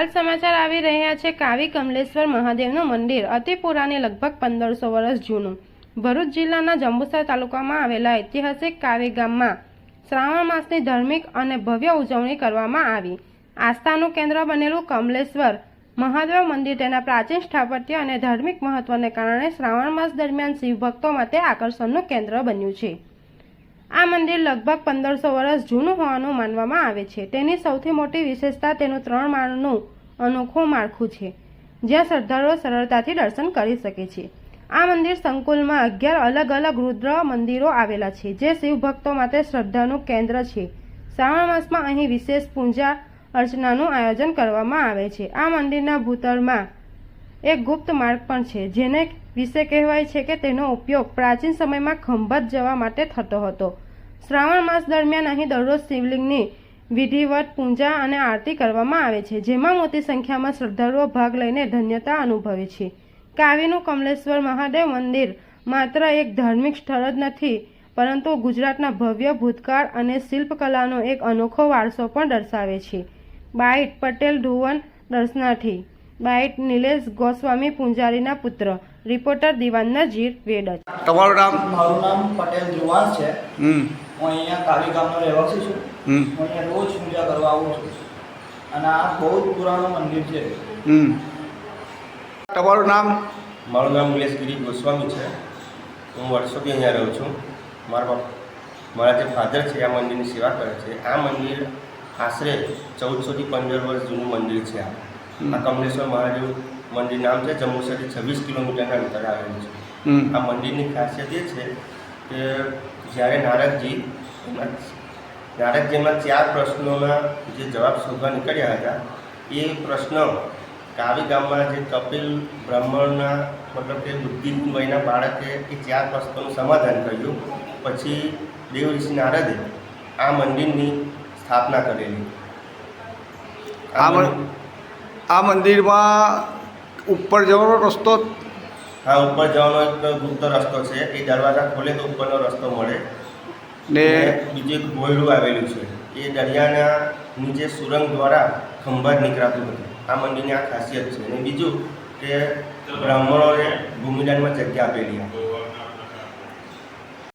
હાલ સમાચાર આવી રહ્યા છે. કાવી કમલેશ્વર મહાદેવનું મંદિર, અતિ પુરાણી, લગભગ પંદરસો વર્ષ જૂનું. ભરૂચ જિલ્લાના જંબુસર તાલુકામાં આવેલા ઐતિહાસિક કાવી ગામમાં શ્રાવણ માસની ધાર્મિક અને ભવ્ય ઉજવણી કરવામાં આવી. આસ્થાનું કેન્દ્ર બનેલું કમલેશ્વર મહાદેવ મંદિર તેના પ્રાચીન સ્થાપત્ય અને ધાર્મિક મહત્વને કારણે શ્રાવણ માસ દરમિયાન શિવભક્તો માટે આકર્ષણનું કેન્દ્ર બન્યું છે. આ મંદિર લગભગ પંદરસો વર્ષ જૂનું હોવાનું માનવામાં આવે છે. તેની સૌથી મોટી વિશેષતા તેનું ત્રણ માળનું અનોખું માળખું છે, જ્યાં શ્રદ્ધાળુઓ સરળતાથી દર્શન કરી શકે છે. આ મંદિર સંકુલમાં અગિયાર અલગ અલગ રુદ્ર મંદિરો આવેલા છે, જે શિવભક્તો માટે શ્રદ્ધાનું કેન્દ્ર છે. શ્રાવણ માસમાં અહીં વિશેષ પૂજા અર્ચનાનું આયોજન કરવામાં આવે છે. આ મંદિરના ભૂતળમાં એક ગુપ્ત માર્ગ પણ છે, જેને વિશે કહેવાય છે કે તેનો ઉપયોગ પ્રાચીન સમયમાં ખંભાત જવા માટે થતો હતો. શ્રાવણ માસ દરમિયાન અહીં દરરોજ શિવલિંગની વિધિવત પૂજા અને આરતી કરવામાં આવે છે જેમાં મોટી સંખ્યામાં શ્રદ્ધાળુઓ ભાગ લઈને ધન્યતા અનુભવે છે. કાવીનું કમલેશ્વર મહાદેવ મંદિર માત્ર એક ધાર્મિક સ્થળ જ નથી પરંતુ ગુજરાતના ભવ્ય ભૂતકાળ અને શિલ્પકલાનો એક અનોખો વારસો પણ દર્શાવે છે. બાઇટ પટેલ ધુવન દર્શનાર્થી. બાઇટ નિલેશ ગોસ્વામી પૂંજારીના પુત્ર. રિપોર્ટર દિવાન નજીર વેડજ. તમારું નામ? મારું નામ પટેલ ધ્રુવાંશ છે. હું અહીંયા કાવી ગામનો રહેવાસી છું. હું અહીંયા રોજ પૂજા કરવા આવું છું. અને આ બહુ જ પુરાણું મંદિર છે. હમ. તમારું નામ? મારું નામ નિલેશગીરી ગોસ્વામી છે. હું વર્ષોથી અહીંયા રહું છું. મારા બાપ મારા જે ફાધર છે આ મંદિરની સેવા કરે છે. આ મંદિર આશરે ચૌદસોથી પંદર વર્ષ જૂનું મંદિર છે આ. કમલેશ્વર મહાદેવ મંદિર નામ છે જંબુસરથી છવ્વીસ કિલોમીટરના અંતરે આવેલું છે. આ મંદિરની ખાસિયત એ છે કે જ્યારે નારદજી નારદજીમાં નારદજી ચાર પ્રશ્નોના જે જવાબ શોધવા નીકળ્યા હતા, એ પ્રશ્નો કાવી ગામમાં જે કપિલ બ્રાહ્મણના મતલબ કે બુદ્ધિ વયના બાળકે એ ચાર પ્રશ્નોનું સમાધાન કર્યું, પછી દેવ ઋષિ નારદે આ મંદિરની સ્થાપના કરેલી. આ મંદિરમાં ઉપર જવાનો રસ્તો હા ઉપર જવાનો એક ગુપ્ત રસ્તો છે. એ દરવાજા ખોલે તો ઉપરનો રસ્તો મળે. ને બીજું એક ગોયડું આવેલું છે. એ દરિયાના નીચે સુરંગ દ્વારા ખંભાત નીકળાતું હતું. આ મંદિરની આ ખાસિયત છે. અને બીજું કે બ્રાહ્મણોને ભૂમિદાનમાં જગ્યા આપેલી.